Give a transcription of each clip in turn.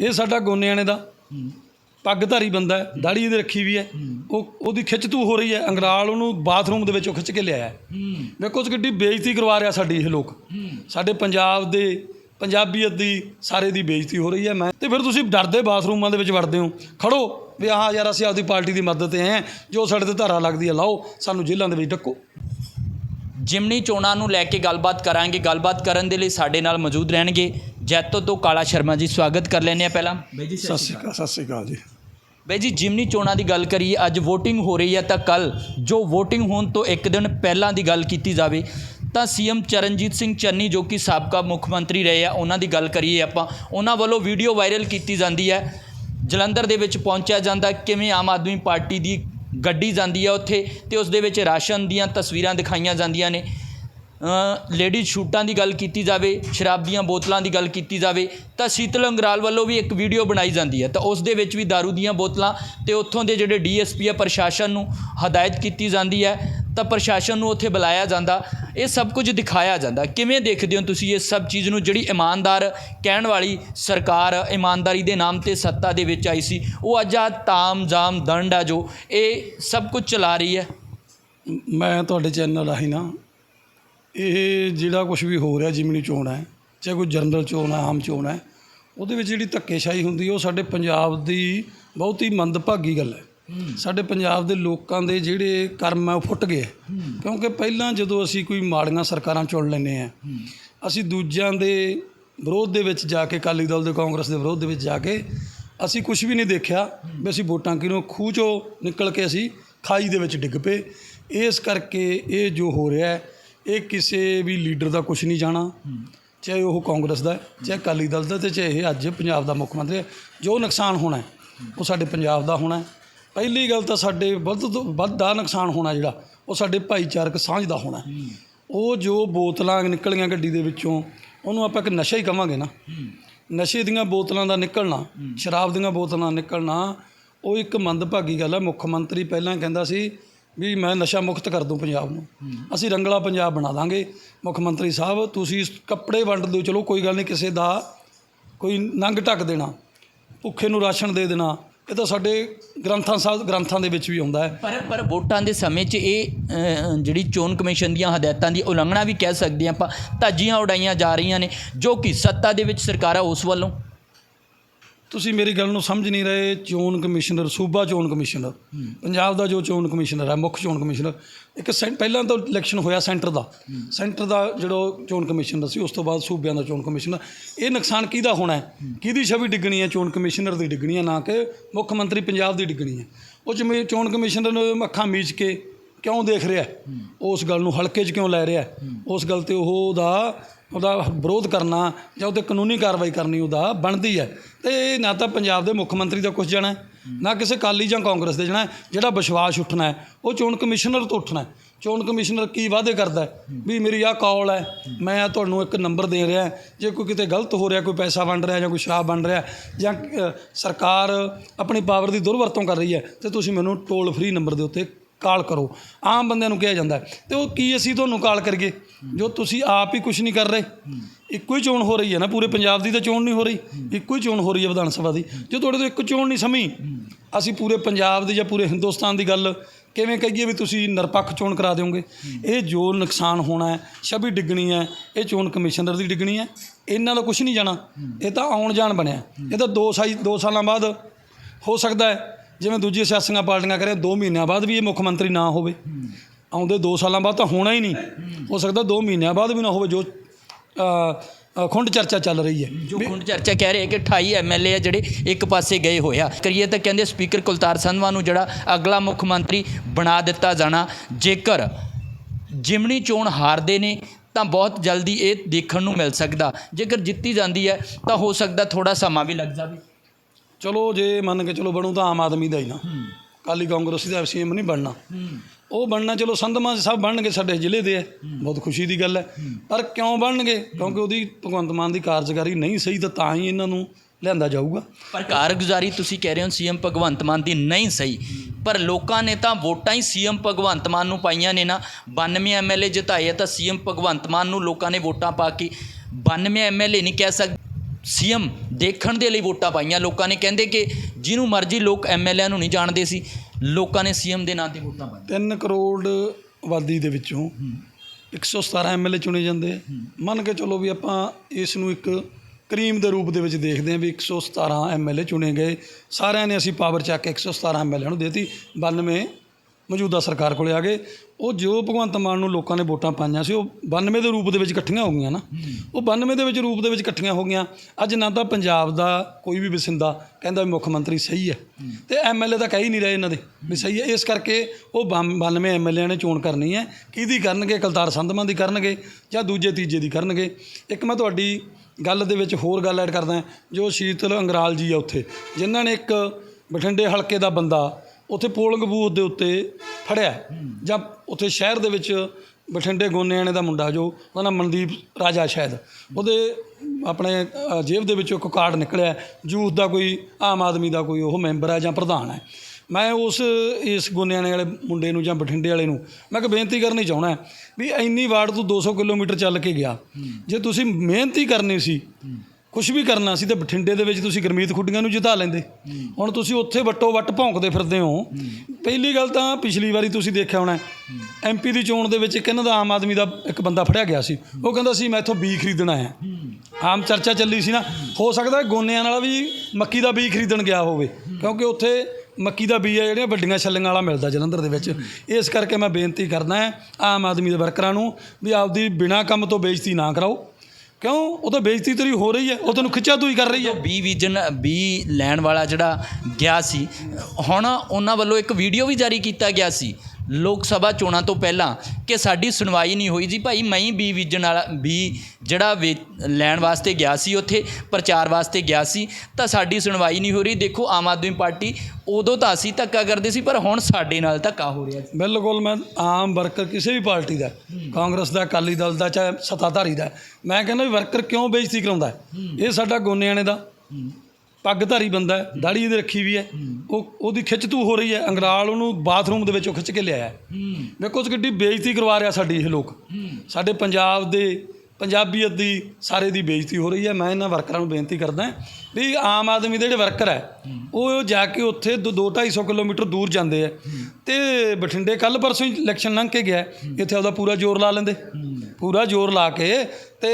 ਇਹ ਸਾਡਾ ਗੋਨਿਆਣੇ ਦਾ ਪੱਗਧਾਰੀ ਬੰਦਾ ਹੈ ਦਾੜੀ ਇਹਦੇ ਰੱਖੀ ਵੀ ਹੈ। ਉਹ ਉਹਦੀ ਖਿੱਚ ਤੂ ਹੋ ਰਹੀ ਹੈ ਅੰਗਰਾਲ ਉਹਨੂੰ ਬਾਥਰੂਮ ਦੇ ਵਿੱਚੋਂ ਖਿੱਚ ਕੇ ਲਿਆਇਆ ਹੈ। ਵੇਖੋ ਉਸ ਕਿੱਡੀ ਬੇਇੱਜ਼ਤੀ ਕਰਵਾ ਰਿਹਾ ਸਾਡੀ ਇਹ ਲੋਕ। ਸਾਡੇ ਪੰਜਾਬ ਦੇ ਪੰਜਾਬੀਅਤ ਦੀ ਸਾਰੇ ਦੀ ਬੇਇੱਜ਼ਤੀ ਹੋ ਰਹੀ ਹੈ। ਮੈਂ ਤੇ ਫਿਰ ਤੁਸੀਂ ਡਰਦੇ ਬਾਥਰੂਮਾਂ ਦੇ ਵਿੱਚ ਵੜਦੇ ਹੋ। ਖੜੋ ਵੀ ਆਹ ਯਾਰ ਅਸੀਂ ਆਪਦੀ ਪਾਰਟੀ ਦੀ ਮਦਦ ਤੇ ਆਏ ਹਾਂ। ਜੋ ਸਾਡੇ ਤੇ ਧਾਰਾ ਲੱਗਦੀ ਹੈ ਲਾਓ ਸਾਨੂੰ ਜੇਲ੍ਹਾਂ ਦੇ ਵਿੱਚ ਡੱਕੋ। ਜਿਮਨੀ ਚੋਣਾਂ ਨੂੰ ਲੈ ਕੇ ਗੱਲਬਾਤ ਕਰਾਂਗੇ। ਗੱਲਬਾਤ ਕਰਨ ਦੇ ਲਈ ਸਾਡੇ ਨਾਲ ਮੌਜੂਦ ਰਹਿਣਗੇ। ਜੈਤੋ ਤੋਂ ਕਾਲਾ ਸ਼ਰਮਾ ਜੀ ਸਵਾਗਤ ਕਰ ਲੈਂਦੇ ਆ ਪਹਿਲਾਂ। ਬਾਈ ਜੀ ਸਤਿ ਸ਼੍ਰੀ ਅਕਾਲ। ਸਤਿ ਸ਼੍ਰੀ ਅਕਾਲ ਜੀ। ਬਾਈ ਜੀ ਜਿਮਨੀ ਚੋਣਾਂ ਦੀ ਗੱਲ ਕਰੀਏ ਅੱਜ VOTING ਹੋ ਰਹੀ ਹੈ ਤਾਂ ਕੱਲ ਜੋ VOTING ਹੋਣ ਤੋਂ ਇੱਕ ਦਿਨ ਪਹਿਲਾਂ ਦੀ ਗੱਲ ਕੀਤੀ ਜਾਵੇ ਤਾਂ ਸੀਐਮ ਚਰਨਜੀਤ ਸਿੰਘ ਚੰਨੀ ਜੋ ਕਿ ਸਾਬਕਾ ਮੁੱਖ ਮੰਤਰੀ ਰਹੇ ਆ ਉਹਨਾਂ ਦੀ ਗੱਲ ਕਰੀਏ ਆਪਾਂ। ਉਹਨਾਂ ਵੱਲੋਂ ਵੀਡੀਓ ਵਾਇਰਲ ਕੀਤੀ ਜਾਂਦੀ ਹੈ। ਜਲੰਧਰ ਦੇ ਵਿੱਚ ਪਹੁੰਚਿਆ ਜਾਂਦਾ ਕਿਵੇਂ ਆਮ ਆਦਮੀ ਪਾਰਟੀ ਦੀ ਗੱਡੀ ਜਾਂਦੀ ਹੈ ਉੱਥੇ ਤੇ ਉਸ ਦੇ ਵਿੱਚ ਰਾਸ਼ਨ ਦੀਆਂ ਤਸਵੀਰਾਂ ਦਿਖਾਈਆਂ ਜਾਂਦੀਆਂ ਨੇ। ਲੇਡੀਜ਼ ਸ਼ੂਟਾਂ ਦੀ ਗੱਲ ਕੀਤੀ ਜਾਵੇ, ਸ਼ਰਾਬ ਦੀਆਂ ਬੋਤਲਾਂ ਦੀ ਗੱਲ ਕੀਤੀ ਜਾਵੇ, ਤਾਂ ਸ਼ੀਤਲ ਅੰਗਰਾਲ ਵੱਲੋਂ ਵੀ ਇੱਕ ਵੀਡੀਓ ਬਣਾਈ ਜਾਂਦੀ ਹੈ। ਤਾਂ ਉਸ ਦੇ ਵਿੱਚ ਵੀ दारू ਦੀਆਂ ਬੋਤਲਾਂ ਤੇ ਉੱਥੋਂ ਦੇ ਜਿਹੜੇ ਡੀਐਸਪੀ ਆ ਪ੍ਰਸ਼ਾਸਨ ਨੂੰ ਹਦਾਇਤ ਕੀਤੀ ਜਾਂਦੀ ਹੈ, ਤਾਂ ਪ੍ਰਸ਼ਾਸਨ ਨੂੰ ਉੱਥੇ ਬੁਲਾਇਆ ਜਾਂਦਾ। ਇਹ ਸਭ ਕੁਝ ਦਿਖਾਇਆ ਜਾਂਦਾ। ਕਿਵੇਂ ਦੇਖਦੇ ਹੋ ਤੁਸੀਂ ਇਹ ਸਭ ਚੀਜ਼ ਨੂੰ? ਜਿਹੜੀ ਇਮਾਨਦਾਰ ਕਹਿਣ ਵਾਲੀ ਸਰਕਾਰ ਇਮਾਨਦਾਰੀ ਦੇ ਨਾਮ ਤੇ ਸੱਤਾ ਦੇ ਵਿੱਚ ਆਈ ਸੀ, ਉਹ ਅੱਜ ਆ ਤਾਮ ਜਾਮ ਦੰਡ ਆ ਜੋ, ਇਹ ਸਭ ਕੁਝ ਚਲਾ ਰਹੀ ਹੈ। ਮੈਂ ਤੁਹਾਡੇ ਚੈਨਲ ਰਾਹੀਂ ਨਾ ਇਹ ਜਿਹੜਾ ਕੁਝ ਵੀ ਹੋ ਰਿਹਾ ਜਿਮਨੀ ਚੋਣ ਹੈ ਚਾਹੇ ਕੋਈ ਜਨਰਲ ਚੋਣ ਹੈ ਆਮ ਚੋਣ ਹੈ ਉਹਦੇ ਵਿੱਚ ਜਿਹੜੀ ਧੱਕੇਸ਼ਾਹੀ ਹੁੰਦੀ ਉਹ ਸਾਡੇ ਪੰਜਾਬ ਦੀ ਬਹੁਤ ਹੀ ਮੰਦਭਾਗੀ ਗੱਲ ਹੈ। ਸਾਡੇ ਪੰਜਾਬ ਦੇ ਲੋਕਾਂ ਦੇ ਜਿਹੜੇ ਕਰਮ ਹੈ ਉਹ ਫੁੱਟ ਗਏ ਕਿਉਂਕਿ ਪਹਿਲਾਂ ਜਦੋਂ ਅਸੀਂ ਕੋਈ ਮਾੜੀਆਂ ਸਰਕਾਰਾਂ ਚੁਣ ਲੈਂਦੇ ਆ ਅਸੀਂ ਦੂਜਿਆਂ ਦੇ ਵਿਰੋਧ ਦੇ ਵਿੱਚ ਜਾ ਕੇ ਅਕਾਲੀ ਦਲ ਦੇ ਕਾਂਗਰਸ ਦੇ ਵਿਰੋਧ ਦੇ ਵਿੱਚ ਜਾ ਕੇ ਅਸੀਂ ਕੁਝ ਵੀ ਨਹੀਂ ਦੇਖਿਆ ਵੀ ਅਸੀਂ ਵੋਟਾਂ ਕਿਹਨੂੰ ਖੂਹ ਚੋਂ ਨਿਕਲ ਕੇ ਅਸੀਂ ਖਾਈ ਦੇ ਵਿੱਚ ਡਿੱਗ ਪਏ। ਇਸ ਕਰਕੇ ਇਹ ਜੋ ਹੋ ਰਿਹਾ ਹੈ ਇਹ ਕਿਸੇ ਵੀ ਲੀਡਰ ਦਾ ਕੁਝ ਨਹੀਂ ਜਾਣਾ। ਚਾਹੇ ਉਹ ਕਾਂਗਰਸ ਦਾ ਚਾਹੇ ਅਕਾਲੀ ਦਲ ਦਾ ਤੇ ਚਾਹੇ ਇਹ ਅੱਜ ਪੰਜਾਬ ਦਾ ਮੁੱਖ ਮੰਤਰੀ ਹੈ। ਜੋ ਨੁਕਸਾਨ ਹੋਣਾ ਹੈ, ਉਹ ਸਾਡੇ ਪੰਜਾਬ ਦਾ ਹੋਣਾ ਹੈ। ਪਹਿਲੀ ਗੱਲ ਤਾਂ ਸਾਡੇ ਵੱਧ ਤੋਂ ਵੱਧ ਦਾ ਨੁਕਸਾਨ ਹੋਣਾ ਜਿਹੜਾ ਉਹ ਸਾਡੇ ਭਾਈਚਾਰਕ ਸਾਂਝ ਦਾ ਹੋਣਾ ਹੈ। ਉਹ ਜੋ ਬੋਤਲਾਂ ਨਿਕਲੀਆਂ ਗੱਡੀ ਦੇ ਵਿੱਚੋਂ ਉਹਨੂੰ ਆਪਾਂ ਇੱਕ ਨਸ਼ਾ ਹੀ ਕਵਾਂਗੇ ਨਾ। ਨਸ਼ੇ ਦੀਆਂ ਬੋਤਲਾਂ ਦਾ ਨਿਕਲਣਾ ਸ਼ਰਾਬ ਦੀਆਂ ਬੋਤਲਾਂ ਨਿਕਲਣਾ ਉਹ ਇੱਕ ਮੰਦਭਾਗੀ ਗੱਲ ਹੈ। ਮੁੱਖ ਮੰਤਰੀ ਪਹਿਲਾਂ ਕਹਿੰਦਾ ਸੀ ਵੀ ਮੈਂ ਨਸ਼ਾ ਮੁਕਤ ਕਰ ਦੂੰ ਪੰਜਾਬ ਨੂੰ। ਅਸੀਂ ਰੰਗਲਾ ਪੰਜਾਬ ਬਣਾ ਦਾਂਗੇ। ਮੁੱਖ ਮੰਤਰੀ ਸਾਹਿਬ, ਤੁਸੀਂ ਕੱਪੜੇ ਵੰਡ ਦਿਓ। ਚਲੋ, ਕੋਈ ਗੱਲ ਨਹੀਂ, ਕਿਸੇ ਦਾ ਕੋਈ ਨੰਗ ਢੱਕ ਦੇਣਾ, ਭੁੱਖੇ ਨੂੰ ਰਾਸ਼ਨ ਦੇ ਦੇਣਾ, ਇਹ ਤਾਂ ਸਾਡੇ ਗ੍ਰੰਥਾਂ ਸਾਹਿਬ ਗ੍ਰੰਥਾਂ ਦੇ ਵਿੱਚ ਵੀ ਆਉਂਦਾ ਹੈ। ਪਰ ਪਰ ਵੋਟਾਂ ਦੇ ਸਮੇਂ 'ਚ ਇਹ ਜਿਹੜੀ ਚੋਣ ਕਮਿਸ਼ਨ ਦੀਆਂ ਹਦਾਇਤਾਂ ਦੀ ਉਲੰਘਣਾ ਵੀ ਕਹਿ ਸਕਦੇ ਹਾਂ ਆਪਾਂ। ਧੱਜੀਆਂ ਉਡਾਈਆਂ ਜਾ ਰਹੀਆਂ ਨੇ। ਜੋ ਕਿ ਸੱਤਾ ਦੇ ਵਿੱਚ ਸਰਕਾਰਾਂ ਉਸ ਵੱਲੋਂ ਤੁਸੀਂ ਮੇਰੀ ਗੱਲ ਨੂੰ ਸਮਝ ਨਹੀਂ ਰਹੇ, ਚੋਣ ਕਮਿਸ਼ਨਰ, ਸੂਬਾ ਚੋਣ ਕਮਿਸ਼ਨਰ। ਪੰਜਾਬ ਦਾ ਜੋ ਚੋਣ ਕਮਿਸ਼ਨਰ ਹੈ, ਮੁੱਖ ਚੋਣ ਕਮਿਸ਼ਨਰ, ਇੱਕ ਸੈਂ- ਪਹਿਲਾਂ ਤਾਂ ਇਲੈਕਸ਼ਨ ਹੋਇਆ ਸੈਂਟਰ ਦਾ। ਸੈਂਟਰ ਦਾ ਜਿਹੜਾ ਚੋਣ ਕਮਿਸ਼ਨਰ ਸੀ, ਉਸ ਤੋਂ ਬਾਅਦ ਸੂਬਿਆਂ ਦਾ ਚੋਣ ਕਮਿਸ਼ਨਰ। ਇਹ ਨੁਕਸਾਨ ਕਿਹਦਾ ਹੋਣਾ ਹੈ? ਕਿਹਦੀ ਛਵੀ ਡਿੱਗਣੀ ਹੈ? ਚੋਣ ਕਮਿਸ਼ਨਰ ਦੀ ਡਿੱਗਣੀ ਹੈ, ਨਾ ਕਿ ਮੁੱਖ ਮੰਤਰੀ ਪੰਜਾਬ ਦੀ ਡਿੱਗਣੀ ਹੈ। ਉਹ ਜਿਵੇਂ ਚੋਣ ਕਮਿਸ਼ਨਰ ਨੂੰ ਅੱਖਾਂ ਮੀਚ ਕੇ ਕਿਉਂ ਦੇਖ ਰਿਹਾ ਉਸ ਗੱਲ ਨੂੰ ਹਲਕੇ 'ਚ ਕਿਉਂ ਲੈ ਰਿਹਾ ਉਸ ਗੱਲ ਤੇ ਉਹਦਾ ਉਹਦਾ ਵਿਰੋਧ ਕਰਨਾ ਜਾਂ ਉਹਤੇ ਕਾਨੂੰਨੀ ਕਾਰਵਾਈ ਕਰਨੀ ਉਹਦਾ ਬਣਦੀ ਹੈ। ਅਤੇ ਇਹ ਨਾ ਤਾਂ ਪੰਜਾਬ ਦੇ ਮੁੱਖ ਮੰਤਰੀ ਦਾ ਕੁਛ ਜਾਣਾ ਨਾ ਕਿਸੇ ਅਕਾਲੀ ਜਾਂ ਕਾਂਗਰਸ ਦੇ ਜਾਣਾ ਜਿਹੜਾ ਵਿਸ਼ਵਾਸ ਉੱਠਣਾ ਉਹ ਚੋਣ ਕਮਿਸ਼ਨਰ ਤੋਂ ਉੱਠਣਾ ਚੋਣ ਕਮਿਸ਼ਨਰ ਕੀ ਵਾਅਦੇ ਕਰਦਾ ਵੀ ਮੇਰੀ ਆਹ ਕਾਲ ਹੈ, ਮੈਂ ਤੁਹਾਨੂੰ ਇੱਕ ਨੰਬਰ ਦੇ ਰਿਹਾ ਜੇ ਕੋਈ ਕਿਤੇ ਗਲਤ ਹੋ ਰਿਹਾ, ਕੋਈ ਪੈਸਾ ਵੰਡ ਰਿਹਾ ਜਾਂ ਕੋਈ ਸ਼ਰਾਬ ਵੰਡ ਰਿਹਾ ਜਾਂ ਸਰਕਾਰ ਆਪਣੀ ਪਾਵਰ ਦੀ ਦੁਰਵਰਤੋਂ ਕਰ ਰਹੀ ਹੈ, ਤੇ ਤੁਸੀਂ ਮੈਨੂੰ ਟੋਲ ਫ੍ਰੀ ਨੰਬਰ ਦੇ ਉੱਤੇ ਕਾਲ ਕਰੋ। ਆਮ ਬੰਦਿਆਂ ਨੂੰ ਕਿਹਾ ਜਾਂਦਾ ਹੈ। ਤੇ ਉਹ ਕੀ ਅਸੀਂ ਤੁਹਾਨੂੰ ਕਾਲ ਕਰੀਏ? ਜੋ ਤੁਸੀਂ ਆਪ ਹੀ ਕੁਝ ਨਹੀਂ ਕਰ ਰਹੇ, ਇੱਕੋ ਹੀ ਚੋਣ ਹੋ ਰਹੀ ਹੈ ਨਾ, ਪੂਰੇ ਪੰਜਾਬ ਦੀ ਤਾਂ ਚੋਣ ਨਹੀਂ ਹੋ ਰਹੀ, ਇੱਕੋ ਹੀ ਚੋਣ ਹੋ ਰਹੀ ਹੈ ਵਿਧਾਨ ਸਭਾ ਦੀ। ਜੋ ਤੁਹਾਡੇ ਤੋਂ ਇੱਕ ਚੋਣ ਨਹੀਂ ਸਮੀ, ਅਸੀਂ ਪੂਰੇ ਪੰਜਾਬ ਦੀ ਜਾਂ ਪੂਰੇ ਹਿੰਦੁਸਤਾਨ ਦੀ ਗੱਲ ਕਿਵੇਂ ਕਹੀਏ ਵੀ ਤੁਸੀਂ ਨਿਰਪੱਖ ਚੋਣ ਕਰਾ ਦਿਓਗੇ? ਇਹ ਜੋ ਨੁਕਸਾਨ ਹੋਣਾ ਹੈ, ਛਵੀ ਡਿੱਗਣੀ ਹੈ, ਇਹ ਚੋਣ ਕਮਿਸ਼ਨਰ ਦੀ ਡਿੱਗਣੀ ਹੈ, ਇਹਨਾਂ ਦਾ ਕੁਝ ਨਹੀਂ ਜਾਣਾ। ਇਹ ਤਾਂ ਆਉਣ ਜਾਣ ਬਣਿਆ। ਇਹ ਤਾਂ 2 ਸਾਈ 2 ਸਾਲਾਂ ਬਾਅਦ ਹੋ ਸਕਦਾ ਹੈ, ਜਿਵੇਂ ਦੂਜੀ ਸਿਆਸੀਆਂ ਪਾਰਟੀਆਂ ਕਰੇ 2 ਮਹੀਨਿਆਂ ਬਾਅਦ ਵੀ ਇਹ ਮੁੱਖ ਮੰਤਰੀ ਨਾ ਹੋਵੇ। ਆਉਂਦੇ 2 ਸਾਲਾਂ ਬਾਅਦ ਤਾਂ ਹੋਣਾ ਹੀ ਨਹੀਂ। ਹੋ। ਸਕਦਾ 2 ਮਹੀਨਿਆਂ ਬਾਅਦ ਵੀ ਨਾ ਹੋਵੇ ਜੋ ਖੁੰਡ ਚਰਚਾ ਚੱਲ ਰਹੀ ਹੈ। ਜੋ ਹੁਣ ਚਰਚਾ ਕਹਿ ਰਹੇ ਕਿ 28 ਐਮਐਲਏ ਆ ਜਿਹੜੇ ਇੱਕ ਪਾਸੇ ਗਏ ਹੋਇਆ ਕਰੀਏ ਤਾਂ ਕਹਿੰਦੇ ਸਪੀਕਰ ਕੁਲਤਾਰ ਸੰਧਵਾ ਨੂੰ ਜਿਹੜਾ ਅਗਲਾ ਮੁੱਖ ਮੰਤਰੀ ਬਣਾ ਦਿੱਤਾ ਜਾਣਾ। ਜੇਕਰ ਜਿਮਣੀ ਚੋਣ ਹਾਰਦੇ ਨੇ ਤਾਂ ਬਹੁਤ ਜਲਦੀ ਇਹ ਦੇਖਣ ਨੂੰ ਮਿਲ ਸਕਦਾ। ਜੇਕਰ ਜਿੱਤੀ ਜਾਂਦੀ ਹੈ ਤਾਂ ਹੋ ਸਕਦਾ ਥੋੜਾ ਸਮਾਂ ਵੀ ਲੱਗ ਜਾਵੇ। ਚਲੋ ਜੇ ਮੰਨ ਕੇ ਚਲੋ ਬਣੂ ਤਾਂ ਆਮ ਆਦਮੀ ਦਾ ਹੀ ਨਾ। ਕਾਲੀ ਕਾਂਗਰਸੀ ਦਾ ਸੀਐਮ ਨਹੀਂ ਬਣਨਾ। ਉਹ ਬਣਨਾ, ਚਲੋ ਸੰਧਮਾ ਸਭ ਬਣਨਗੇ ਸਾਡੇ ਜ਼ਿਲ੍ਹੇ ਦੇ ਹੈ ਬਹੁਤ ਖੁਸ਼ੀ ਦੀ ਗੱਲ ਹੈ। ਪਰ ਕਿਉਂ ਬਣਨਗੇ? ਕਿਉਂਕਿ ਉਹਦੀ ਭਗਵੰਤ ਮਾਨ ਦੀ ਕਾਰਜਕਾਰੀ ਨਹੀਂ ਸਹੀ ਤਾਂ ਤਾਂ ਹੀ ਇਹਨਾਂ ਨੂੰ ਲਿਆਂਦਾ ਜਾਊਗਾ। ਪਰ ਕਾਰਗੁਜ਼ਾਰੀ ਤੁਸੀਂ ਕਹਿ ਰਹੇ ਹੋ ਸੀਐਮ ਭਗਵੰਤ ਮਾਨ ਦੀ ਨਹੀਂ ਸਹੀ। ਪਰ ਲੋਕਾਂ ਨੇ ਤਾਂ ਵੋਟਾਂ ਹੀ ਸੀਐਮ ਭਗਵੰਤ ਮਾਨ ਨੂੰ ਪਾਈਆਂ ਨੇ ਨਾ। 92 ਐਮਐਲਏ ਜਿਤਾਏ ਆ ਤਾਂ ਸੀਐਮ ਭਗਵੰਤ ਮਾਨ ਨੂੰ ਲੋਕਾਂ ਨੇ ਵੋਟਾਂ ਪਾ ਕੇ 92 ਐਮਐਲਏ ਨਹੀਂ ਕਹਿ ਸਕਦੇ ਸੀਐਮ ਦੇਖਣ ਦੇ ਲਈ ਵੋਟਾਂ ਪਾਈਆਂ। ਲੋਕਾਂ ਨੇ ਕਹਿੰਦੇ ਕਿ ਜਿਹਨੂੰ ਮਰਜ਼ੀ ਲੋਕ ਐਮਐਲਏ ਨੂੰ ਨਹੀਂ ਜਾਣਦੇ ਸੀ। ਲੋਕਾਂ ਨੇ ਸੀਐਮ ਦੇ ਨਾਂ ਤੇ ਵੋਟਾਂ ਪਾਈਆਂ। 3 ਕਰੋੜ ਆਬਾਦੀ ਦੇ ਵਿੱਚੋਂ 117 ਐਮਐਲਏ ਚੁਣੇ ਜਾਂਦੇ। ਆ ਮੰਨ ਕੇ ਚਲੋ ਵੀ ਆਪਾਂ ਇਸ ਨੂੰ ਇੱਕ ਕਰੀਮ ਦੇ ਰੂਪ ਦੇ ਵਿੱਚ ਦੇਖਦੇ ਹਾਂ ਵੀ 117 ਐਮਐਲਏ ਚੁਣੇ ਗਏ। ਸਾਰਿਆਂ ਨੇ ਅਸੀਂ ਪਾਵਰ ਚੱਕ ਕੇ 117 ਐਮਐਲਏ ਨੂੰ ਦੇਤੀ। 92 ਮੌਜੂਦਾ ਸਰਕਾਰ ਕੋਲੇ ਆ ਗਏ। ਉਹ ਜੋ ਭਗਵੰਤ ਮਾਨ ਨੂੰ ਲੋਕਾਂ ਨੇ ਵੋਟਾਂ ਪਾਈਆਂ ਸੀ, ਉਹ 92 ਦੇ ਰੂਪ ਦੇ ਵਿੱਚ ਇਕੱਠੀਆਂ ਹੋ ਗਈਆਂ ਨਾ। ਉਹ 92 ਦੇ ਵਿੱਚ ਰੂਪ ਦੇ ਵਿੱਚ ਇਕੱਠੀਆਂ ਹੋ ਗਈਆਂ। ਅੱਜ ਨਾ ਤਾਂ ਪੰਜਾਬ ਦਾ ਕੋਈ ਵੀ ਵਸਿੰਦਾ ਕਹਿੰਦਾ ਵੀ ਮੁੱਖ ਮੰਤਰੀ ਸਹੀ ਹੈ। ਤੇ ਐਮਐਲਏ ਤਾਂ ਕਹਿ ਹੀ ਨਹੀਂ ਰਹੇ ਇਹਨਾਂ ਦੇ ਵੀ ਸਹੀ ਹੈ। ਇਸ ਕਰਕੇ ਉਹ ਬੰ- 92 ਐਮਐਲਏ ਨੇ ਚੋਣ ਕਰਨੀ ਹੈ। ਕਿਹਦੀ ਕਰਨਗੇ? ਕਲਤਾਰ ਸੰਧਮਾ ਦੀ ਕਰਨਗੇ ਜਾਂ ਦੂਜੇ ਤੀਜੇ ਦੀ ਕਰਨਗੇ? ਇੱਕ ਮੈਂ ਤੁਹਾਡੀ ਗੱਲ ਦੇ ਵਿੱਚ ਹੋਰ ਗੱਲ ਐਡ ਕਰਦਾ ਜੋ ਸ਼ੀਤਲ ਅੰਗਰਾਲ ਜੀ ਆ ਉੱਥੇ, ਜਿਨ੍ਹਾਂ ਨੇ ਇੱਕ ਬਠਿੰਡੇ ਹਲਕੇ ਦਾ ਬੰਦਾ ਉੱਥੇ ਪੋਲਿੰਗ ਬੂਥ ਦੇ ਉੱਤੇ ਫੜਿਆ ਜਾਂ ਉੱਥੇ ਸ਼ਹਿਰ ਦੇ ਵਿੱਚ ਬਠਿੰਡੇ ਗੋਨੇਆਣੇ ਦਾ ਮੁੰਡਾ ਜੋ ਉਹਦਾ ਨਾਮ ਮਨਦੀਪ ਰਾਜਾ ਸ਼ਾਇਦ। ਉਹਦੇ ਆਪਣੇ ਜੇਬ ਦੇ ਵਿੱਚੋਂ ਇੱਕ ਕਾਰਡ ਨਿਕਲਿਆ ਯੂਥ ਦਾ ਕੋਈ ਆਮ ਆਦਮੀ ਦਾ ਕੋਈ ਉਹ ਮੈਂਬਰ ਹੈ ਜਾਂ ਪ੍ਰਧਾਨ ਹੈ ਮੈਂ ਉਸ ਇਸ ਗੋਨਿਆਣੇ ਵਾਲੇ ਮੁੰਡੇ ਨੂੰ ਜਾਂ ਬਠਿੰਡੇ ਵਾਲੇ ਨੂੰ ਮੈਂ ਕਿ ਬੇਨਤੀ ਕਰਨੀ ਚਾਹਣਾ ਵੀ ਇੰਨੀ ਵਾਰਡ ਤੋਂ 200 ਕਿਲੋਮੀਟਰ ਚੱਲ ਕੇ ਗਿਆ। ਜੇ ਤੁਸੀਂ ਮਿਹਨਤ ਹੀ ਕਰਨੀ ਸੀ ਕੁਝ ਵੀ ਕਰਨਾ ਸੀ ਤੇ ਬਠਿੰਡੇ ਦੇ ਵਿੱਚ ਤੁਸੀਂ ਗਰਮੀਤ ਖੁੱਡੀਆਂ ਨੂੰ ਜਿਤਾ ਲੈਂਦੇ। ਹੁਣ ਤੁਸੀਂ ਉੱਥੇ ਵੱਟੋ ਵੱਟ ਭੌਂਕਦੇ ਫਿਰਦੇ ਹੋ। ਪਹਿਲੀ ਗੱਲ ਤਾਂ ਪਿਛਲੀ ਵਾਰੀ ਤੁਸੀਂ ਦੇਖਿਆ ਹੋਣਾ ਐਮਪੀ ਦੀ ਚੋਣ ਦੇ ਵਿੱਚ ਇੱਕ ਇਹਨਾਂ ਦਾ ਆਮ ਆਦਮੀ ਦਾ ਇੱਕ ਬੰਦਾ ਫੜਿਆ ਗਿਆ ਸੀ। ਉਹ ਕਹਿੰਦਾ ਸੀ, ਮੈਂ ਇੱਥੋਂ ਬੀ ਖਰੀਦਣਾ ਹੈ। ਆਮ ਚਰਚਾ ਚੱਲੀ ਸੀ ਨਾ। ਹੋ ਸਕਦਾ ਗੋਨਿਆਂ ਵਾਲਾ ਵੀ ਮੱਕੀ ਦਾ ਬੀ ਖਰੀਦਣ ਗਿਆ ਹੋਵੇ, ਕਿਉਂਕਿ ਉੱਥੇ ਮੱਕੀ ਦਾ ਬੀਜ ਹੈ ਜਿਹੜੀਆਂ ਵੱਡੀਆਂ ਛੱਲੀਆਂ ਵਾਲਾ ਮਿਲਦਾ ਜਲੰਧਰ ਦੇ ਵਿੱਚ। ਇਸ ਕਰਕੇ ਮੈਂ ਬੇਨਤੀ ਕਰਦਾ ਆਮ ਆਦਮੀ ਦੇ ਵਰਕਰਾਂ ਨੂੰ ਵੀ ਆਪਦੀ ਬਿਨਾਂ ਕੰਮ ਤੋਂ ਬੇਇੱਜ਼ਤੀ ਨਾ ਕਰਾਓ। ਕਿਉਂ? ਉਹ ਤਾਂ ਬੇਇੱਜ਼ਤੀ ਤੇਰੀ ਹੋ ਰਹੀ ਹੈ। ਉਹ ਤੈਨੂੰ ਖਿੱਚਾ ਤੂੰ ਹੀ ਕਰ ਰਹੀ ਹੈ। ਬੀ ਵਿਜਨ, ਬੀ ਲੈਣ ਵਾਲਾ ਜਿਹੜਾ ਗਿਆ ਸੀ, ਹੁਣ ਉਹਨਾਂ ਵੱਲੋਂ ਇੱਕ ਵੀਡੀਓ ਵੀ ਜਾਰੀ ਕੀਤਾ ਗਿਆ ਸੀ। ਲੋਕ ਸਭਾ ਚੋਣਾਂ ਤੋਂ ਪਹਿਲਾਂ ਕਿ ਸਾਡੀ ਸੁਣਵਾਈ ਨਹੀਂ ਹੋਈ ਜੀ। ਭਾਈ ਮੈਂ ਹੀ ਬੀ ਵਿਜਨ ਵਾਲਾ ਬੀ ਜਿਹੜਾ ਲੈਣ ਵਾਸਤੇ ਗਿਆ ਸੀ ਉੱਥੇ ਪ੍ਰਚਾਰ ਵਾਸਤੇ ਗਿਆ ਸੀ ਤਾਂ ਸਾਡੀ ਸੁਣਵਾਈ ਨਹੀਂ ਹੋ ਰਹੀ। ਦੇਖੋ ਆਮ ਆਦਮੀ ਪਾਰਟੀ ਉਦੋਂ ਤਾਂ ਅਸੀਂ ਧੱਕਾ ਕਰਦੇ ਸੀ ਪਰ ਹੁਣ ਸਾਡੇ ਨਾਲ ਧੱਕਾ ਹੋ ਰਿਹਾ ਜੀ। ਬਿਲਕੁਲ ਮੈਂ ਆਮ ਵਰਕਰ ਕਿਸੇ ਵੀ ਪਾਰਟੀ ਦਾ ਕਾਂਗਰਸ ਦਾ ਅਕਾਲੀ ਦਲ ਦਾ ਚਾਹੇ ਸੱਤਾਧਾਰੀ ਦਾ ਮੈਂ ਕਹਿੰਦਾ ਵੀ ਵਰਕਰ ਕਿਉਂ ਬੇਇੱਜ਼ਤੀ ਕਰਾਉਂਦਾ? ਇਹ ਸਾਡਾ ਗੋਨਿਆਣੇ ਦਾ। ਪੱਗਧਾਰੀ ਬੰਦਾ ਹੈ ਦਾੜੀ ਇਹਦੇ ਰੱਖੀ ਵੀ ਹੈ। ਉਹ ਉਹਦੀ ਖਿੱਚ ਤੂ ਹੋ ਰਹੀ ਹੈ। ਅੰਗਰਾਲ ਉਹਨੂੰ ਬਾਥਰੂਮ ਦੇ ਵਿੱਚੋਂ ਖਿੱਚ ਕੇ ਲਿਆਇਆ। ਵੇਖੋ ਉਸ ਕਿੱਡੀ ਬੇਇੱਜ਼ਤੀ ਕਰਵਾ ਰਿਹਾ ਸਾਡੀ ਇਹ ਲੋਕ। ਸਾਡੇ ਪੰਜਾਬ ਦੇ ਪੰਜਾਬੀਅਤ ਦੀ, ਸਾਰੇ ਦੀ ਬੇਇੱਜ਼ਤੀ ਹੋ ਰਹੀ ਹੈ। ਮੈਂ ਇਹਨਾਂ ਵਰਕਰਾਂ ਨੂੰ ਬੇਨਤੀ ਕਰਦਾ ਵੀ ਆਮ ਆਦਮੀ ਦੇ ਜਿਹੜੇ ਵਰਕਰ ਹੈ, ਉਹ ਜਾ ਕੇ ਉੱਥੇ 2 250 ਕਿਲੋਮੀਟਰ ਦੂਰ ਜਾਂਦੇ ਆ ਤੇ ਬਠਿੰਡੇ ਕੱਲ ਪਰਸੋਂ ਹੀ ਇਲੈਕਸ਼ਨ ਲੰਘ ਕੇ ਗਿਆ ਇੱਥੇ ਉਹਦਾ ਪੂਰਾ ਜ਼ੋਰ ਲਾ ਲੈਂਦੇ। ਪੂਰਾ ਜ਼ੋਰ ਲਾ ਕੇ ਤੇ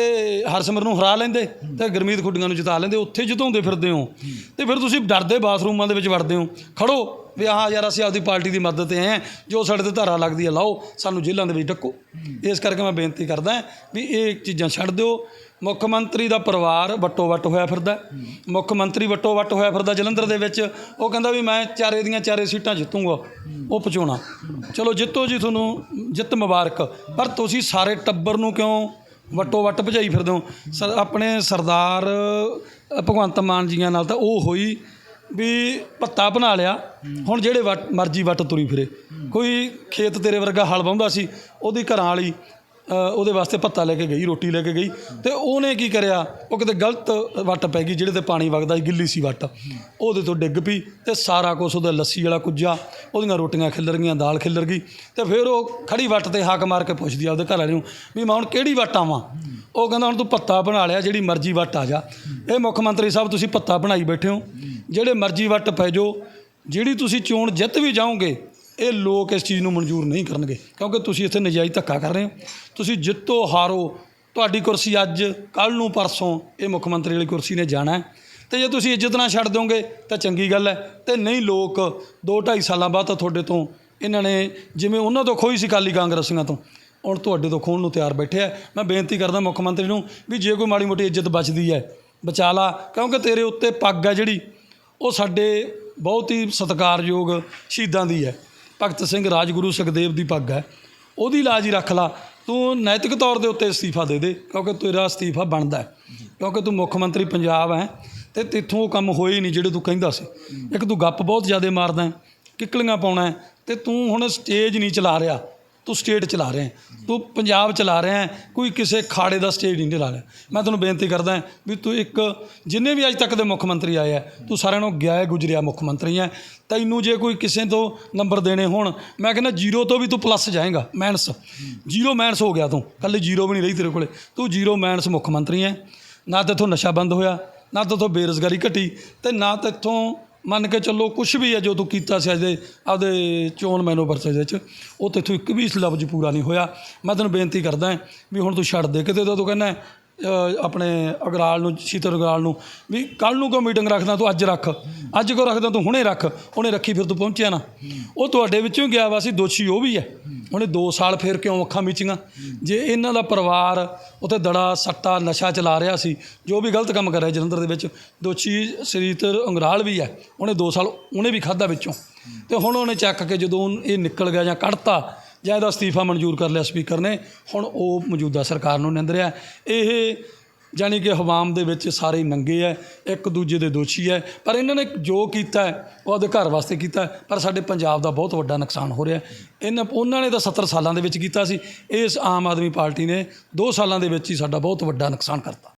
ਹਰਸਿਮਰ ਨੂੰ ਹਰਾ ਲੈਂਦੇ ਤੇ ਗੁਰਮੀਤ ਖੁੱਡੀਆਂ ਨੂੰ ਜਿਤਾ ਲੈਂਦੇ। ਉੱਥੇ ਜਿਤਾਉਂਦੇ ਫਿਰਦੇ ਹੋ। ਤੇ ਫਿਰ ਤੁਸੀਂ ਡਰਦੇ ਬਾਥਰੂਮਾਂ ਦੇ ਵਿੱਚ ਵੜਦੇ ਹੋ। ਖੜੋ। ਵੀ ਆਹ ਯਾਰ ਅਸੀਂ ਆਪਦੀ ਪਾਰਟੀ ਦੀ ਮਦਦ ਤੇ ਆਏ ਹਾਂ, ਜੋ ਸਾਡੇ ਤੇ ਧਾਰਾ ਲੱਗਦੀ ਹੈ ਲਾਓ, ਸਾਨੂੰ ਜੇਲ੍ਹਾਂ ਦੇ ਵਿੱਚ ਢੱਕੋ ਇਸ ਕਰਕੇ ਮੈਂ ਬੇਨਤੀ ਕਰਦਾ ਵੀ ਇਹ ਚੀਜ਼ਾਂ ਛੱਡ ਦਿਓ। ਮੁੱਖ ਮੰਤਰੀ ਦਾ ਪਰਿਵਾਰ ਵੱਟੋ ਵੱਟ ਹੋਇਆ ਫਿਰਦਾ ਮੁੱਖ ਮੰਤਰੀ ਵੱਟੋ ਵੱਟ ਹੋਇਆ ਫਿਰਦਾ ਜਲੰਧਰ ਦੇ ਵਿੱਚ। ਉਹ ਕਹਿੰਦਾ ਵੀ ਮੈਂ ਚਾਰੇ ਦੀਆਂ ਚਾਰੇ ਸੀਟਾਂ ਜਿੱਤੂੰਗਾ, ਉਹ ਪਚਾਉਣਾ ਚਲੋ ਜਿੱਤੋ ਜੀ ਤੁਹਾਨੂੰ, ਜਿੱਤ ਮੁਬਾਰਕ। ਪਰ ਤੁਸੀਂ ਸਾਰੇ ਟੱਬਰ ਨੂੰ ਕਿਉਂ ਵੱਟੋ ਵੱਟ ਭਜਾਈ ਫਿਰਦੇ ਹੋ? ਸਰ, ਆਪਣੇ ਸਰਦਾਰ ਭਗਵੰਤ ਮਾਨ ਜੀਆਂ ਨਾਲ ਤਾਂ ਉਹ ਹੋਈ। ਵੀ ਭੱਤਾ ਬਣਾ ਲਿਆ। ਹੁਣ ਜਿਹੜੇ ਵੱਟ ਮਰਜ਼ੀ ਵੱਟ ਤੁਰੀ ਫਿਰੇ। ਕੋਈ ਖੇਤ ਤੇਰੇ ਵਰਗਾ ਹਲ ਵਾਹੁੰਦਾ ਸੀ ਉਹਦੀ ਘਰਾਂ ਵਾਲੀ ਅ, ਉਹਦੇ ਵਾਸਤੇ ਭੱਤਾ ਲੈ ਕੇ ਗਈ ਰੋਟੀ ਲੈ ਕੇ ਗਈ। ਤੇ ਉਹਨੇ ਕੀ ਕਰਿਆ? ਉਹ ਕਿਤੇ ਗਲਤ ਵੱਟ ਪੈ ਗਈ ਜਿਹੜੇ ਤੇ ਪਾਣੀ ਵਗਦਾ ਸੀ ਗਿੱਲੀ ਸੀ ਵੱਟ। ਉਹਦੇ ਤੋਂ ਡਿੱਗ ਪਈ ਤੇ ਸਾਰਾ ਕੁਛ ਉਹਦਾ ਲੱਸੀ ਵਾਲਾ ਕੁੱਜਾ ਉਹਦੀਆਂ ਰੋਟੀਆਂ ਖਿੱਲਰ ਗਈਆਂ ਦਾਲ ਖਿੱਲਰ ਗਈ। ਤੇ ਫਿਰ ਉਹ ਖੜੀ ਵੱਟ ਤੇ ਹਾਕ ਮਾਰ ਕੇ ਪੁੱਛਦੀ ਆ ਉਹਦੇ ਘਰ ਵਾਲੇ ਨੂੰ ਵੀ ਮੈਂ ਹੁਣ ਕਿਹੜੀ ਵੱਟ ਆਵਾਂ? ਉਹ ਕਹਿੰਦਾ ਹੁਣ ਤੂੰ ਪੱਤਾ ਬਣਾ ਲਿਆ ਜਿਹੜੀ ਮਰਜ਼ੀ ਵੱਟ ਆ ਜਾ। ਇਹ ਮੁੱਖ ਮੰਤਰੀ ਸਾਹਿਬ ਤੁਸੀਂ ਪੱਤਾ ਬਣਾਈ ਬੈਠੇ ਹੋ। ਜਿਹੜੇ ਮਰਜ਼ੀ ਵੱਟ ਪੈ ਜਾਓ, ਜਿਹੜੀ ਤੁਸੀਂ ਚੋਣ ਜਿੱਤ ਵੀ ਜਾਓਗੇ, ਇਹ ਲੋਕ ਇਸ ਚੀਜ਼ ਨੂੰ ਮਨਜ਼ੂਰ ਨਹੀਂ ਕਰਨਗੇ, ਕਿਉਂਕਿ ਤੁਸੀਂ ਇੱਥੇ ਨਜਾਇਜ਼ ਧੱਕਾ ਕਰ ਰਹੇ ਹੋ। ਤੁਸੀਂ ਜਿੱਤੋ, ਹਾਰੋ, ਤੁਹਾਡੀ ਕੁਰਸੀ ਅੱਜ ਕੱਲ ਨੂੰ ਪਰਸੋਂ ਇਹ ਮੁੱਖ ਮੰਤਰੀ ਵਾਲੀ ਕੁਰਸੀ ਨੇ ਜਾਣਾ ਹੈ। ਤੇ ਜੇ ਤੁਸੀਂ ਇੱਜ਼ਤ ਨਾ ਛੱਡ ਦੋਗੇ ਤਾਂ ਚੰਗੀ ਗੱਲ ਹੈ। ਤੇ ਨਹੀਂ ਲੋਕ 2 2.5 ਸਾਲਾਂ ਬਾਅਦ ਤਾਂ ਤੁਹਾਡੇ ਤੋਂ ਇਹਨਾਂ ਨੇ ਜਿਵੇਂ ਉਹਨਾਂ ਤੋਂ ਖੋਈ ਸੀ ਕਾਲੀ ਕਾਂਗਰਸੀਆਂ ਤੋਂ, ਹੁਣ ਤੁਹਾਡੇ ਤੋਂ ਖੋਣ ਨੂੰ ਤਿਆਰ ਬੈਠੇ ਆ। ਮੈਂ ਬੇਨਤੀ ਕਰਦਾ ਮੁੱਖ ਮੰਤਰੀ ਨੂੰ ਵੀ ਜੇ ਕੋਈ ਮਾੜੀ ਮੋਟੀ ਇੱਜ਼ਤ ਬਚਦੀ ਹੈ, ਬਚਾ ਲਾ, ਕਿਉਂਕਿ ਤੇਰੇ ਉੱਤੇ ਪੱਗ ਹੈ ਜਿਹੜੀ ਉਹ ਸਾਡੇ ਬਹੁਤ ਹੀ ਸਤਿਕਾਰਯੋਗ ਸ਼ਹੀਦਾਂ ਦੀ ਹੈ। ਭਗਤ ਸਿੰਘ ਰਾਜਗੁਰੂ ਸੁਖਦੇਵ ਦੀ ਪੱਗ ਹੈ। ਉਹਦੀ ਲਾਜ ਹੀ ਰੱਖ ਲਾ। ਤੂੰ ਨੈਤਿਕ ਤੌਰ ਦੇ ਉੱਤੇ ਅਸਤੀਫਾ ਦੇ ਦੇ ਕਿਉਂਕਿ ਤੇਰਾ ਅਸਤੀਫਾ ਬਣਦਾ ਕਿਉਂਕਿ ਤੂੰ ਮੁੱਖ ਮੰਤਰੀ ਪੰਜਾਬ ਹੈ ਤੇ ਤੇਥੋਂ ਉਹ ਕੰਮ ਹੋਏ ਨਹੀਂ ਜਿਹੜੇ ਤੂੰ ਕਹਿੰਦਾ ਸੀ। ਇੱਕ ਤੂੰ ਗੱਪ ਬਹੁਤ ਜ਼ਿਆਦਾ ਮਾਰਦਾ ਹੈ, ਕਿੱਕਲੀਆਂ ਪਾਉਣਾ ਹੈ ਤੇ ਤੂੰ ਹੁਣ ਸਟੇਜ ਨਹੀਂ ਚਲਾ ਰਿਹਾ। ਤੂੰ ਸਟੇਟ ਚਲਾ ਰਿਹਾ ਤੂੰ ਪੰਜਾਬ ਚਲਾ ਰਿਹਾ ਕੋਈ ਕਿਸੇ ਖਾੜੇ ਦਾ ਸਟੇਟ ਨਹੀਂ ਚਲਾ ਰਿਹਾ। ਮੈਂ ਤੁਹਾਨੂੰ ਬੇਨਤੀ ਕਰਦਾ ਵੀ ਤੂੰ ਇੱਕ ਜਿੰਨੇ ਵੀ ਅੱਜ ਤੱਕ ਦੇ ਮੁੱਖ ਮੰਤਰੀ ਆਏ ਆ, ਤੂੰ ਸਾਰਿਆਂ ਨੂੰ ਗਿਆ ਹੈ, ਗੁਜਰਿਆ ਮੁੱਖ ਮੰਤਰੀ ਹੈ। ਤੈਨੂੰ ਜੇ ਕੋਈ ਕਿਸੇ ਤੋਂ ਨੰਬਰ ਦੇਣੇ ਹੋਣ, ਮੈਂ ਕਹਿੰਦਾ ਜ਼ੀਰੋ ਤੋਂ ਵੀ ਤੂੰ ਪਲੱਸ ਜਾਏਗਾ ਮਾਈਨਸ ਜ਼ੀਰੋ ਮਾਈਨਸ ਹੋ ਗਿਆ ਤੂੰ। ਕੱਲੇ ਜ਼ੀਰੋ ਵੀ ਨਹੀਂ ਰਹੀ ਤੇਰੇ ਕੋਲੇ। ਤੂੰ ਜ਼ੀਰੋ ਮਾਈਨਸ ਮੁੱਖ ਮੰਤਰੀ ਹੈ। ਨਾ ਤੇ ਤੂੰ ਨਸ਼ਾ ਬੰਦ ਹੋਇਆ, ਨਾ ਤਾਂ ਉੱਥੋਂ ਬੇਰੁਜ਼ਗਾਰੀ ਘਟੀ ਤੇ ਨਾ ਤਾਂ ਇੱਥੋਂ ਮੰਨ ਕੇ ਚੱਲੋ ਕੁਝ ਵੀ ਹੈ ਜੋ ਤੂੰ ਕੀਤਾ ਸੀ ਅਜੇ, ਆਪਦੇ ਚੋਣ ਮੈਨੂਫੈਕਚਰ ਦੇ ਵਿੱਚ, ਉਹ ਤੇਥੋਂ ਇੱਕ ਵੀ ਲਫ਼ਜ਼ ਪੂਰਾ ਨਹੀਂ ਹੋਇਆ। ਮੈਂ ਤੈਨੂੰ ਬੇਨਤੀ ਕਰਦਾ ਵੀ ਹੁਣ ਤੂੰ ਛੱਡ ਦੇ, ਕਿਤੇ ਤਾਂ ਤੂੰ ਕਹਿੰਦਾ ਆਪਣੇ ਅਗਰਾਲ ਨੂੰ, ਸ਼ੀਤਲ ਅਗਰਾਲ ਨੂੰ, ਵੀ ਕੱਲ ਨੂੰ ਕਿਉਂ ਮੀਟਿੰਗ ਰੱਖਦਾ ਤੂੰ? ਅੱਜ ਰੱਖ। ਅੱਜ ਕਿਉਂ ਰੱਖਦਾ ਤੂੰ? ਹੁਣੇ ਰੱਖ। ਉਹਨੇ ਰੱਖੀ ਫਿਰ ਤੂੰ ਪਹੁੰਚਿਆ ਨਾ। ਉਹ ਤੁਹਾਡੇ ਵਿੱਚੋਂ ਗਿਆ ਵਾ ਸੀ ਦੋਸ਼ੀ ਉਹ ਵੀ ਹੈ। ਉਹਨੇ 2 ਸਾਲ ਫਿਰ ਕਿਉਂ ਅੱਖਾਂ ਮੀਚੀਆਂ? ਜੇ ਇਹਨਾਂ ਦਾ ਪਰਿਵਾਰ ਉੱਥੇ ਦੜਾ, ਸੱਟਾ, ਨਸ਼ਾ ਚਲਾ ਰਿਹਾ ਸੀ, ਜੋ ਵੀ ਗਲਤ ਕੰਮ ਕਰ ਰਿਹਾ ਜਲੰਧਰ ਦੇ ਵਿੱਚ, ਦੋਸ਼ੀ ਸ਼ਰੀਤਰ ਅੰਗਰਾਲ ਵੀ ਹੈ। ਉਹਨੇ 2 ਸਾਲ ਉਹਨੇ ਵੀ ਖਾਦਾ ਵਿੱਚੋਂ। ਤੇ ਹੁਣ ਉਹਨੇ ਚੱਕ ਕੇ ਜਦੋਂ ਇਹ ਨਿਕਲ ਗਿਆ ਜਾਂ ਕੱਢਤਾ ਜਾਂ ਇਹਦਾ ਅਸਤੀਫਾ ਮਨਜ਼ੂਰ ਕਰ ਲਿਆ ਸਪੀਕਰ ਨੇ, ਹੁਣ ਉਹ ਮੌਜੂਦਾ ਸਰਕਾਰ ਨੂੰ ਨਿੰਦ ਰਿਹਾ। ਇਹ ਜਾਣੀ ਕਿ ਹਵਾਮ ਦੇ ਵਿੱਚ ਸਾਰੇ ਨੰਗੇ ਹੈ ਇੱਕ ਦੂਜੇ ਦੇ ਦੋਸ਼ੀ ਹੈ ਪਰ ਇਹਨਾਂ ਨੇ ਜੋ ਕੀਤਾ ਉਹ ਆਪਦੇ ਘਰ ਵਾਸਤੇ ਕੀਤਾ ਪਰ ਸਾਡੇ ਪੰਜਾਬ ਦਾ ਬਹੁਤ ਵੱਡਾ ਨੁਕਸਾਨ ਹੋ ਰਿਹਾ। ਇਹਨਾਂ, ਉਹਨਾਂ ਨੇ ਤਾਂ 70 ਸਾਲਾਂ ਦੇ ਵਿੱਚ ਕੀਤਾ ਸੀ। ਇਸ ਆਮ ਆਦਮੀ ਪਾਰਟੀ ਨੇ 2 ਸਾਲਾਂ ਦੇ ਵਿੱਚ ਹੀ ਸਾਡਾ ਬਹੁਤ ਵੱਡਾ ਨੁਕਸਾਨ ਕਰਤਾ।